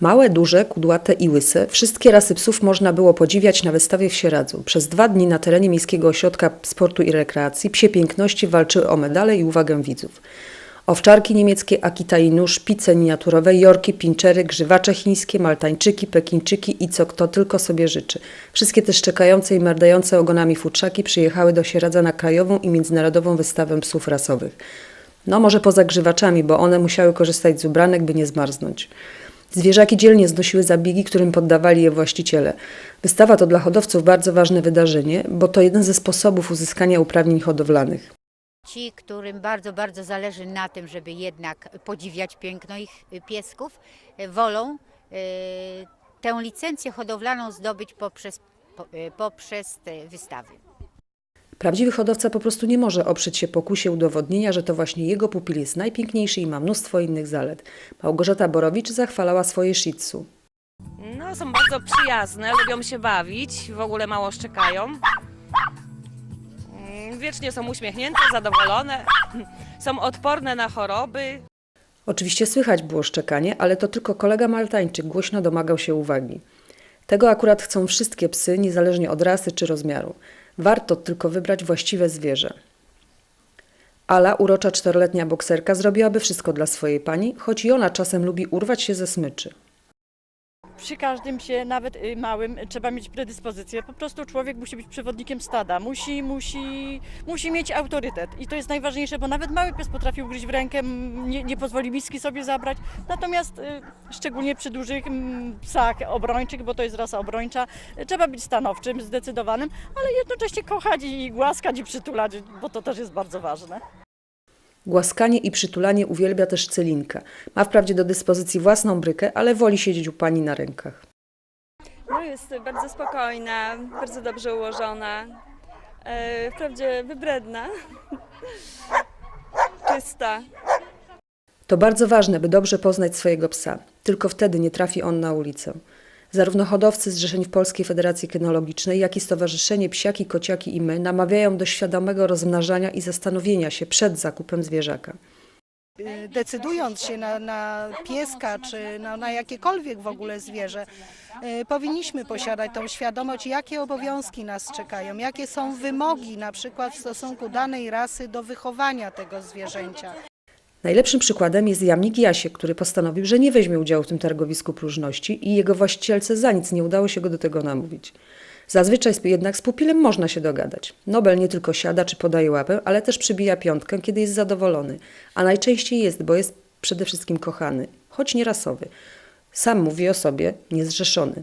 Małe, duże, kudłate i łyse, wszystkie rasy psów można było podziwiać na wystawie w Sieradzu. Przez dwa dni na terenie Miejskiego Ośrodka Sportu i Rekreacji psie piękności walczyły o medale i uwagę widzów. Owczarki niemieckie, Akita Inu, szpice miniaturowe, jorki, pinczery, grzywacze chińskie, maltańczyki, pekińczyki i co kto tylko sobie życzy. Wszystkie te szczekające i merdające ogonami futrzaki przyjechały do Sieradza na krajową i międzynarodową wystawę psów rasowych. No może poza grzywaczami, bo one musiały korzystać z ubranek, by nie zmarznąć. Zwierzaki dzielnie znosiły zabiegi, którym poddawali je właściciele. Wystawa to dla hodowców bardzo ważne wydarzenie, bo to jeden ze sposobów uzyskania uprawnień hodowlanych. Ci, którym bardzo, bardzo zależy na tym, żeby jednak podziwiać piękno ich piesków, wolą y, tę licencję hodowlaną zdobyć poprzez, po- y, poprzez te wystawy. Prawdziwy hodowca po prostu nie może oprzeć się pokusie udowodnienia, że to właśnie jego pupil jest najpiękniejszy i ma mnóstwo innych zalet. Małgorzata Borowicz zachwalała swoje shih tzu. No, są bardzo przyjazne, lubią się bawić, w ogóle mało szczekają. Mm, Wiecznie są uśmiechnięte, zadowolone, są odporne na choroby. Oczywiście słychać było szczekanie, ale to tylko kolega Maltańczyk głośno domagał się uwagi. Tego akurat chcą wszystkie psy, niezależnie od rasy czy rozmiaru. Warto tylko wybrać właściwe zwierzę. Ala, urocza czteroletnia bokserka, zrobiłaby wszystko dla swojej pani, choć i ona czasem lubi urwać się ze smyczy. Przy każdym się, nawet y, małym, trzeba mieć predyspozycję. Po prostu człowiek musi być przewodnikiem stada, musi, musi, musi mieć autorytet. I to jest najważniejsze, bo nawet mały pies potrafi ugryźć w rękę, nie, nie pozwoli miski sobie zabrać. Natomiast y, szczególnie przy dużych psach obrończych, bo to jest rasa obrończa, trzeba być stanowczym, zdecydowanym, ale jednocześnie kochać i głaskać i przytulać, bo to też jest bardzo ważne. Głaskanie i przytulanie uwielbia też Celinka. Ma wprawdzie do dyspozycji własną brykę, ale woli siedzieć u pani na rękach. No jest bardzo spokojna, bardzo dobrze ułożona, e, wprawdzie wybredna, czysta. To bardzo ważne, by dobrze poznać swojego psa. Tylko wtedy nie trafi on na ulicę. Zarówno hodowcy zrzeszeni w Polskiej Federacji Kynologicznej, jak i Stowarzyszenie Psiaki, Kociaki i My namawiają do świadomego rozmnażania i zastanowienia się przed zakupem zwierzaka. Y, decydując się na, na pieska czy na, na jakiekolwiek w ogóle zwierzę, y, powinniśmy posiadać tą świadomość, jakie obowiązki nas czekają, jakie są wymogi na przykład w stosunku danej rasy do wychowania tego zwierzęcia. Najlepszym przykładem jest jamnik Jasiek, który postanowił, że nie weźmie udziału w tym targowisku próżności i jego właścicielce za nic nie udało się go do tego namówić. Zazwyczaj jednak z pupilem można się dogadać. Nobel nie tylko siada czy podaje łapę, ale też przybija piątkę, kiedy jest zadowolony. A najczęściej jest, bo jest przede wszystkim kochany, choć nie rasowy. Sam mówi o sobie niezrzeszony.